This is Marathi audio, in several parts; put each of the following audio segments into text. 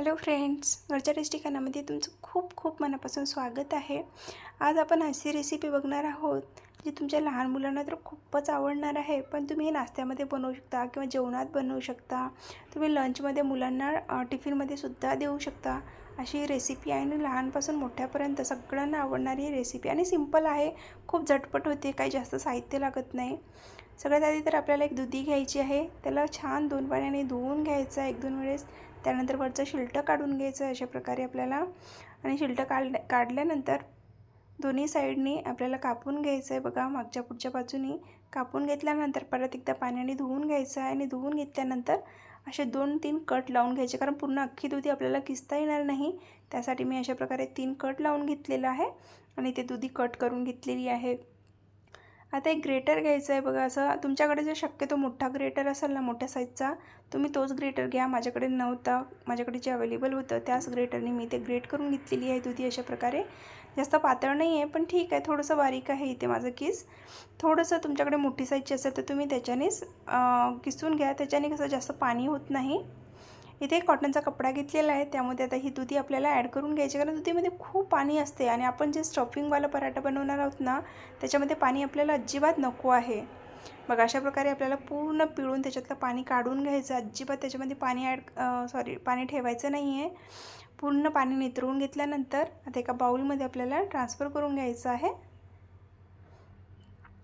हॅलो फ्रेंड्स घरच्या टेस्टी तुमचं खूप खूप मनापासून स्वागत आहे. आज आपण अशी रेसिपी बघणार आहोत जी तुमच्या लहान मुलांना तर खूपच आवडणार आहे. पण तुम्ही हे नाश्त्यामध्ये बनवू शकता किंवा जेवणात बनवू शकता. तुम्ही लंचमध्ये मुलांना टिफिनमध्ये सुद्धा देऊ शकता. अशी ही रेसिपी आहे आणि लहानपासून मोठ्यापर्यंत सगळ्यांना आवडणारी ही रेसिपी आणि सिंपल आहे खूप झटपट होते काही जास्त साहित्य लागत नाही. सगळ्यात आधी तर आपल्याला एक दुधी घ्यायची आहे. त्याला छान दोन पाण्याने धुवून घ्यायचं आहे. एक दोन वेळेस त्यानंतर वरचं शिल्टं काढून घ्यायचं अशा प्रकारे आपल्याला. आणि शिल्टं काढ काढल्यानंतर दोन्ही साईडनी आपल्याला कापून घ्यायचं आहे बघा. मागच्या पुढच्या बाजूनी कापून घेतल्यानंतर परत एकदा पाण्याने धुवून घ्यायचं आहे. आणि धुवून घेतल्यानंतर असे दोन तीन कट लावून घ्यायचे. कारण पूर्ण अख्खी दुधी आपल्याला किसता येणार नाही. त्यासाठी मी अशा प्रकारे तीन कट लावून घेतलेलं आहे. आणि ते दुधी कट करून घेतलेली आहे. आता एक ग्रेटर घ्यायचं आहे बघा. असं तुमच्याकडे जर शक्यतो मोठा ग्रेटर असेल ना मोठ्या साईजचा तुम्ही तोच ग्रेटर घ्या. माझ्याकडे नव्हता. माझ्याकडे जे अवेलेबल होतं त्याच ग्रेटरने मी ते ग्रेट करून घेतलेली आहे दुधी अशा प्रकारे. जास्त पातळ नाही आहे पण ठीक आहे. थोडंसं बारीक आहे इथे माझं किस. थोडंसं तुमच्याकडे मोठी साईजची असेल तर तुम्ही त्याच्यानेच किसून घ्या. त्याच्याने कसं जास्त पाणी होत नाही. इथे एक कॉटनचा कपडा घेतलेला आहे. त्यामध्ये आता ही दुधी आपल्याला ॲड करून घ्यायची कारण दुधीमध्ये खूप पाणी असते आणि आपण जे स्टफिंगवाला पराठा बनवणार आहोत ना त्याच्यामध्ये पाणी आपल्याला अजिबात नको आहे. बघा अशा प्रकारे आपल्याला पूर्ण पिळून त्याच्यातलं पाणी काढून घ्यायचं. अजिबात त्याच्यामध्ये पाणी ॲड सॉरी पाणी ठेवायचं नाही आहे पूर्ण पाणी नितरवून घेतल्यानंतर आता एका बाऊलमध्ये आपल्याला ट्रान्सफर करून घ्यायचं आहे.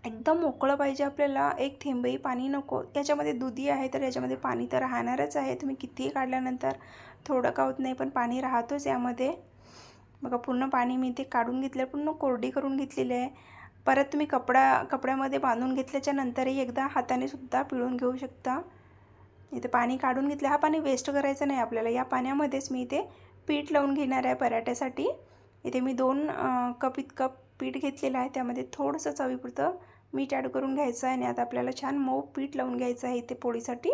एकदम मोकळं पाहिजे आपल्याला. एक थेंबही पाणी नको. याच्यामध्ये दुधी आहे तर याच्यामध्ये पाणी तर राहणारच आहे. तुम्ही कितीही काढल्यानंतर थोडं का होत नाही पण पाणी राहतोच यामध्ये. बघा पूर्ण पाणी मी ते काढून घेतलं पूर्ण कोरडी करून घेतलेली आहे. परत तुम्ही कपडा कपड्यामध्ये बांधून घेतल्याच्या नंतरही एकदा हाताने सुद्धा पिळून घेऊ शकता. इथे पाणी काढून घेतलं हा पाणी वेस्ट करायचं नाही आपल्याला. या पाण्यामध्येच मी इथे पीठ लावून घेणार आहे पराठ्यासाठी. इथे मी दोन कप इतकं पीठ घेतलेलं आहे. त्यामध्ये थोडंसं चवीपुरतं मीठ ॲड करून घ्यायचं आहे आणि आता आपल्याला छान मऊ पीठ लावून घ्यायचं आहे इथे पोळीसाठी.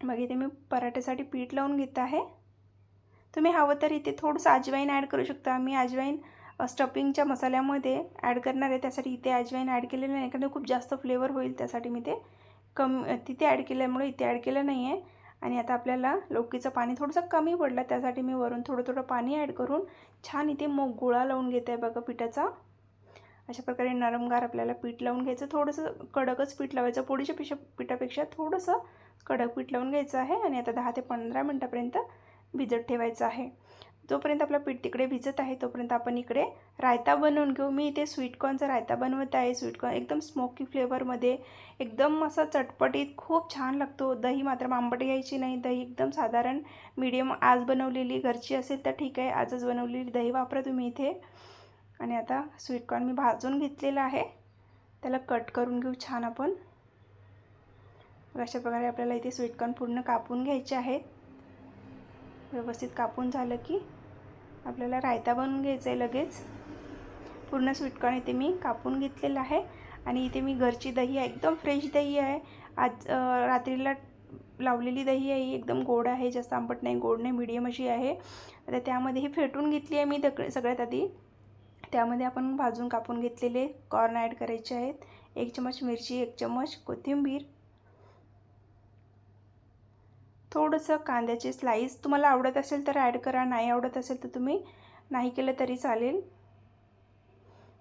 मग इथे मी पराठ्यासाठी पीठ लावून घेत आहे. तुम्ही हवं तर इथे थोडंसं अजवाईन ॲड करू शकता. मी अजवाईन स्टफिंगच्या मसाल्यामध्ये ॲड करणार आहे. त्यासाठी इथे अजवाईन ॲड केलेलं नाही. कारण खूप जास्त फ्लेवर होईल त्यासाठी मी ते कम तिथे ॲड केल्यामुळे इथे ॲड केलं नाही आहे आणि आता आपल्याला लौकीचं पाणी थोडंसं कमी पडलं. त्यासाठी मी वरून थोडं थोडं पाणी ॲड करून छान इथे मग गोळा लावून घेते आहे बघा पिठाचा. अशा प्रकारे नरमगार आपल्याला पीठ लावून घ्यायचं. थोडंसं कडकच पीठ लावायचं. पोळीच्या पिशा पिठापेक्षा थोडंसं कडक पीठ लावून घ्यायचं आहे आणि आता दहा ते पंधरा मिनटापर्यंत भिजत ठेवायचं आहे. जोपर्यंत आपलं पीठ तिकडे भिजत आहे तोपर्यंत आपण इकडे रायता बनवून घेऊ. मी इथे स्वीटकॉर्नचा रायता बनवत आहे. स्वीटकॉर्न एकदम स्मोकी फ्लेवरमध्ये एकदम असा चटपटीत खूप छान लागतो. दही मात्र आंबट घ्यायची नाही. दही एकदम साधारण मीडियम आज बनवलेली. घरची असेल तर ठीक आहे. आजच बनवलेली दही वापरा तुम्ही इथे. आणि आता स्वीटकॉर्न मी भाजून घेतलेला आहे. त्याला कट करून घेऊ छान आपण. अशा प्रकारे आपल्याला इथे स्वीटकॉर्न पूर्ण कापून घ्यायचे आहेत. व्यवस्थित कापून झालं की आपल्याला रायता बनवून घ्यायचं आहे लगेच. पूर्ण स्वीटकॉर्न इथे मी कापून घेतलेलं आहे. आणि इथे मी घरची दही आहे एकदम फ्रेश दही आहे. आज रात्रीला लावलेली दही आहे एकदम गोड आहे जास्त आंबट नाही गोड नाही मिडियम अशी आहे. आता त्यामध्ये ही फेटून घेतली आहे मी दक सगळ्यात आधी. त्यामध्ये आपण भाजून कापून घेतलेले कॉर्न ॲड करायचे आहेत. एक चमच मिरची एक चमच कोथिंबीर. थोडंसं कांद्याचे स्लाईस तुम्हाला आवडत असेल तर ॲड करा. नाही आवडत असेल तर तुम्ही नाही केलं तरी चालेल.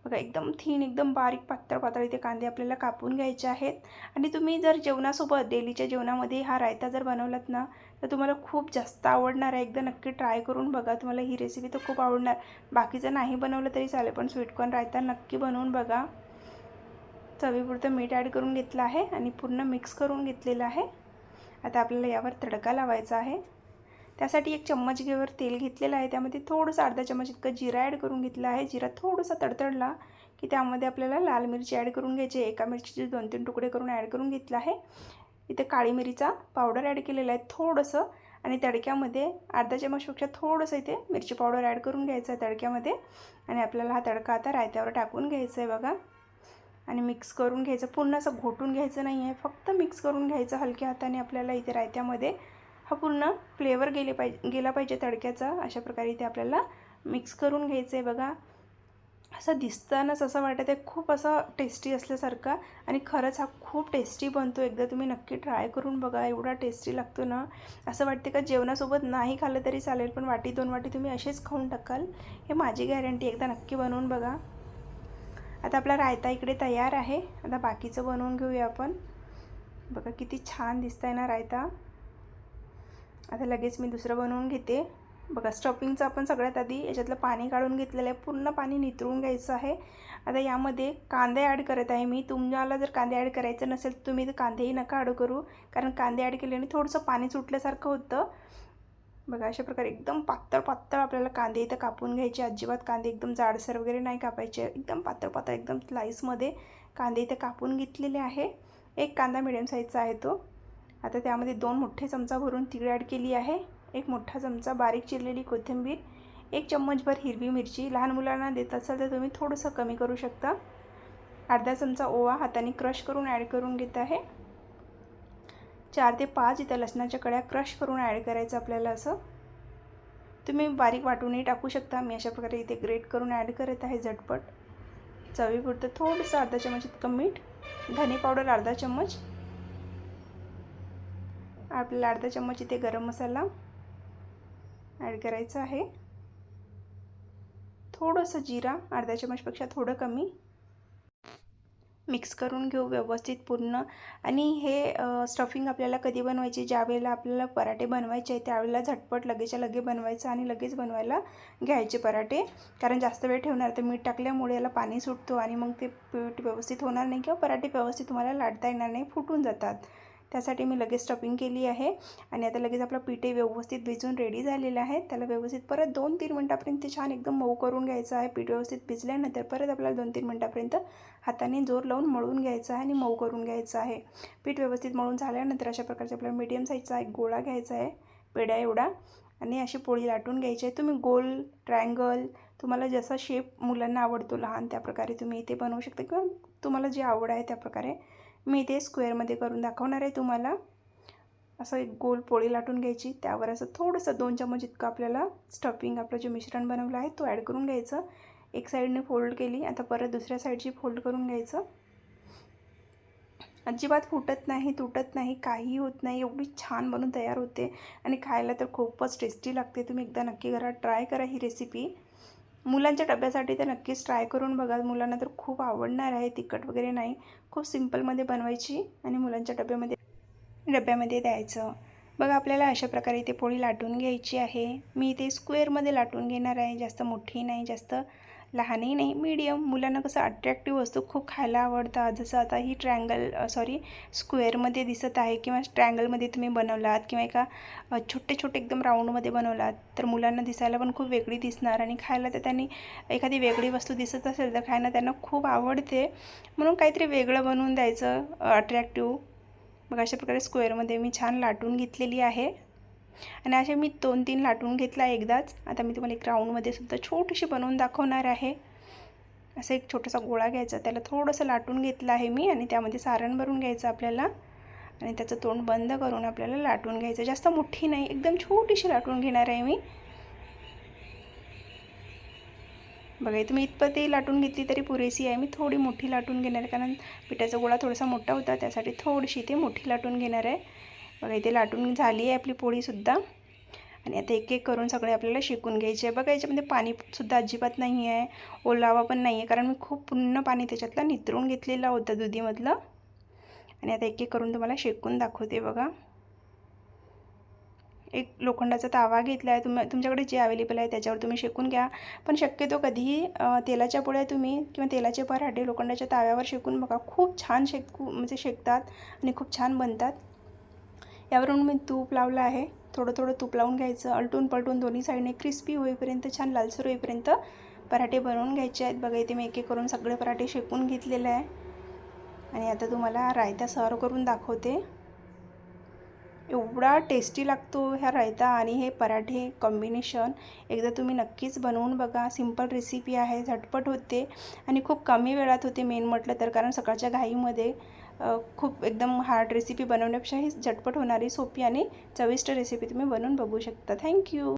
बघा एकदम थीन एकदम बारीक पातळ पातळ इथे कांदे आपल्याला कापून घ्यायचे आहेत. आणि तुम्ही जर जेवणासोबत डेलीच्या जेवणामध्ये हा रायता जर बनवलात ना तर तुम्हाला खूप जास्त आवडणार आहे. एकदा नक्की ट्राय करून बघा तुम्हाला ही रेसिपी तर खूप आवडणार. बाकीचं नाही बनवलं तरी चालेल पण स्वीटकॉर्न रायता नक्की बनवून बघा. चवीपुरतं मीठ ॲड करून घेतलं आहे आणि पूर्ण मिक्स करून घेतलेलं आहे. आता आपल्याला यावर तडका लावायचा आहे. त्यासाठी एक चम्मच घेवर तेल घेतलेलं आहे. त्यामध्ये थोडंसं अर्धा चम्मच इतकं जिरा ॲड करून घेतलं आहे. जिरा थोडासा तडतडला की त्यामध्ये आपल्याला लाल मिरची ॲड करून घ्यायची एका मिरचीचे दोन तीन तुकडे करून ॲड करून घेतला आहे. इथे काळी मिरीचा पावडर ॲड केलेला आहे थोडंसं. आणि तडक्यामध्ये अर्धा चम्मचपेक्षा थोडंसं इथे मिरची पावडर ॲड करून घ्यायचं आहे तडक्यामध्ये. आणि आपल्याला हा तडका आता रायत्यावर टाकून घ्यायचा आहे बघा. आणि मिक्स करून घ्यायचं. पूर्ण असं घोटून घ्यायचं नाही आहे फक्त मिक्स करून घ्यायचं हलक्या हाताने आपल्याला इथे रायत्यामध्ये. हा पूर्ण फ्लेवर गेले पाहिजे गेला पाहिजे तडक्याचा. अशा प्रकारे इथे आपल्याला मिक्स करून घ्यायचं आहे बघा. असं दिसतानाच असं वाटत आहे खूप असं टेस्टी असल्यासारखा. आणि खरंच हा खूप टेस्टी बनतो. एकदा तुम्ही नक्की ट्राय करून बघा. एवढा टेस्टी लागतो ना. असं वाटते का जेवणासोबत नाही खाल्लं तरी चालेल पण वाटी दोन वाटी तुम्ही असेच खाऊन टाकाल. हे माझी गॅरंटी एकदा नक्की बनवून बघा. आता आपला रायता इकडे तयार आहे. आता बाकीचं बनवून घेऊया आपण. बघा किती छान दिसत आहे ना रायता. आता लगेच मी दुसरं बनवून घेते. बघा स्टफिंगचं आपण सगळ्यात आधी याच्यातलं पाणी काढून घेतलेलं आहे. पूर्ण पाणी नितरून घ्यायचं आहे. आता यामध्ये कांदे ॲड करत आहे मी. तुम्हाला जर कांदे ॲड करायचं नसेल तर तुम्ही कांदेही नका ॲड करू. कारण कांदे ॲड केल्याने थोडंसं पाणी सुटल्यासारखं होतं. बघा अशा प्रकारे एकदम पातळ पातळ आपल्याला कांदे इथं कापून घ्यायचे. अजिबात कांदे एकदम जाडसर वगैरे नाही कापायचे. एकदम पातळ पातळ एकदम स्लाईसमध्ये कांदे इथं कापून घेतलेले आहे. एक कांदा मिडियम साईजचा आहे तो. आता त्यामध्ये दोन मोठे चमचा भरून तिळ ॲड केली आहे. एक मोठा चमचा बारीक चिरलेली कोथिंबीर एक चम्मचभर हिरवी मिरची. लहान मुलांना देत असाल तर तुम्ही थोडंसं कमी करू शकता. अर्धा चमचा ओवा हाताने क्रश करून ॲड करून घेत आहे. चार ते पाच इथं लसणाच्या कड्या क्रश करून ॲड करायचं आपल्याला असं. तुम्ही बारीक वाटूनही टाकू शकता. मी अशा प्रकारे इथे ग्रेट करून ॲड करत आहे झटपट. चवीपुरतं थोडंसं अर्धा चमच इतकं मीठ धने पावडर अर्धा चम्मच आपल्याला अर्धा चम्मच इथे गरम मसाला ॲड करायचा आहे. थोडंसं जिरा अर्धा चम्मचपेक्षा थोडं कमी. मिक्स करून घेऊ व्यवस्थित पूर्ण. आणि हे स्टफिंग आपल्याला कधी बनवायचे? ज्या वेळेला आपल्याला पराठे बनवायचे आहे त्यावेळेला झटपट लगेचच्या लगे बनवायचं आणि लगेच बनवायला घ्यायचे पराठे. कारण जास्त वेळ ठेवणार तर मीठ टाकल्यामुळे याला पाणी सुटतो आणि मग ते पीठ व्यवस्थित होणार नाही किंवा पराठे व्यवस्थित तुम्हाला लाटता येणार नाही फुटून जातात. त्यासाठी मी लगेच स्टफिंग केली आहे. आणि आता लगेच आपला पीठही व्यवस्थित भिजून रेडी झालेलं आहे. त्याला व्यवस्थित परत दोन तीन मिनटापर्यंत ते छान एकदम मऊ करून घ्यायचं आहे. पीठ व्यवस्थित भिजल्यानंतर परत आपल्याला दोन तीन मिनटापर्यंत हाताने जोर लावून मळून घ्यायचं आहे आणि मऊ करून घ्यायचं आहे. पीठ व्यवस्थित मळून झाल्यानंतर अशा प्रकारचा आपल्याला मीडियम साईजचा एक गोळा घ्यायचा आहे. पेड्या एवढा. आणि अशी पोळी लाटून घ्यायची आहे. तुम्ही गोल ट्रायंगल तुम्हाला जसा शेप मुलांना आवडतो लहान त्या प्रकारे तुम्ही इथे बनवू शकता. किंवा तुम्हाला जे आवड आहे त्या प्रकारे मी ते स्क्वेअरमध्ये करून दाखवणार आहे तुम्हाला. असं एक गोल पोळी लाटून घ्यायची. त्यावर असं थोडंसं दोन चमच इतकं आपल्याला स्टफिंग आपलं जे मिश्रण बनवलं आहे तो ॲड करून घ्यायचं. एक साईडने फोल्ड केली आता परत दुसऱ्या साईडची फोल्ड करून घ्यायचं. अजिबात फुटत नाही तुटत नाही काही होत नाही. एवढी छान बनून तयार होते. आणि खायला तर खूपच टेस्टी लागते. तुम्ही एकदा नक्की घरात ट्राय करा ही रेसिपी मुलांच्या डब्यासाठी तर नक्कीच ट्राय करून बघा. मुलांना तर खूप आवडणार आहे. तिखट वगैरे नाही. खूप सिम्पलमध्ये बनवायची आणि मुलांच्या डब्यामध्ये डब्यामध्ये द्यायचं. बघा आपल्याला अशा प्रकारे इथे पोळी लाटून घ्यायची आहे. मी इथे स्क्वेअरमध्ये लाटून घेणार आहे. जास्त मोठी नाही जास्त लहानही नाही मीडियम मुलांना कसं अट्रॅक्टिव्ह वस्तू खूप खायला आवडतात. जसं आता ही ट्रँगल सॉरी स्क्वेअरमध्ये दिसत आहे किंवा ट्रँगलमध्ये तुम्ही बनवलात किंवा एका छोटे छोटे एकदम राऊंडमध्ये बनवलात तर मुलांना दिसायला पण खूप वेगळी दिसणार आणि खायला तर त्यांनी एखादी वेगळी वस्तू दिसत असेल तर खायला त्यांना खूप आवडते. म्हणून काहीतरी वेगळं बनवून द्यायचं अट्रॅक्टिव्ह मग अशा प्रकारे स्क्वेअरमध्ये मी छान लाटून घेतलेली आहे. आणि असे मी दोन तीन लाटून घेतला एकदाच. आता मी तुम्हाला एक राऊंडमध्ये सुद्धा छोटीशी बनवून दाखवणार आहे. असं एक छोटासा गोळा घ्यायचा त्याला थोडंसं लाटून घेतलं आहे मी आणि त्यामध्ये सारण भरून घ्यायचं आपल्याला. आणि त्याचं तोंड बंद करून आपल्याला लाटून घ्यायचं. जास्त मोठी नाही एकदम छोटीशी लाटून घेणार आहे मी. बघा तुम्ही इतपतही लाटून घेतली तरी पुरेशी आहे. मी थोडी मोठी लाटून घेणार आहे कारण पिठाचा गोळा थोडासा मोठा होता त्यासाठी थोडीशी ते मोठी लाटून घेणार आहे. बघा इथे लाटून झाली आहे आपली पोळीसुद्धा आणि आता एक एक करून सगळे आपल्याला शिकून घ्यायचे. आहे बघा याच्यामध्ये पाणीसुद्धा अजिबात नाही आहे ओलावा पण नाही आहे कारण मी खूप पूर्ण पाणी त्याच्यातलं नितरून घेतलेलं होतं दुधीमधलं. आणि आता एक एक करून तुम्हाला शेकून दाखवते बघा. एक लोखंडाचा तावा घेतला आहे तुम तुमच्याकडे जे अवेलेबल आहे त्याच्यावर तुम्ही शेकून घ्या. पण शक्यतो कधीही तेलाच्या पोळ्या तुम्ही किंवा तेलाचे पराठे लोखंडाच्या ताव्यावर शेकून बघा. खूप छान शेकू म्हणजे शेकतात आणि खूप छान बनतात. यावरून मी तूप लावलं आहे. थोडं थोडं तूप लावून घ्यायचं. अलटून पलटून दोन्ही साईडने क्रिस्पी होईपर्यंत छान लालसर होईपर्यंत पराठे बनवून घ्यायचे आहेत. बघा इथे मी एक एक करून सगळे पराठे शेकून घेतलेले आहे. आणि आता तुम्हाला रायता सर्व करून दाखवते. एवढा टेस्टी लागतो ह्या रायता आणि हे पराठे कॉम्बिनेशन एकदा तुम्ही नक्कीच बनवून बघा. सिंपल रेसिपी आहे झटपट होते आणि खूप कमी वेळात होते मेन म्हटलं तर. कारण सकाळच्या घाईमध्ये खूप एकदम हार्ड रेसिपी बनवण्यापेक्षा ही झटपट होणारी सोपी आणि चविष्ट रेसिपी तुम्ही बनवून बघू शकता. थँक्यू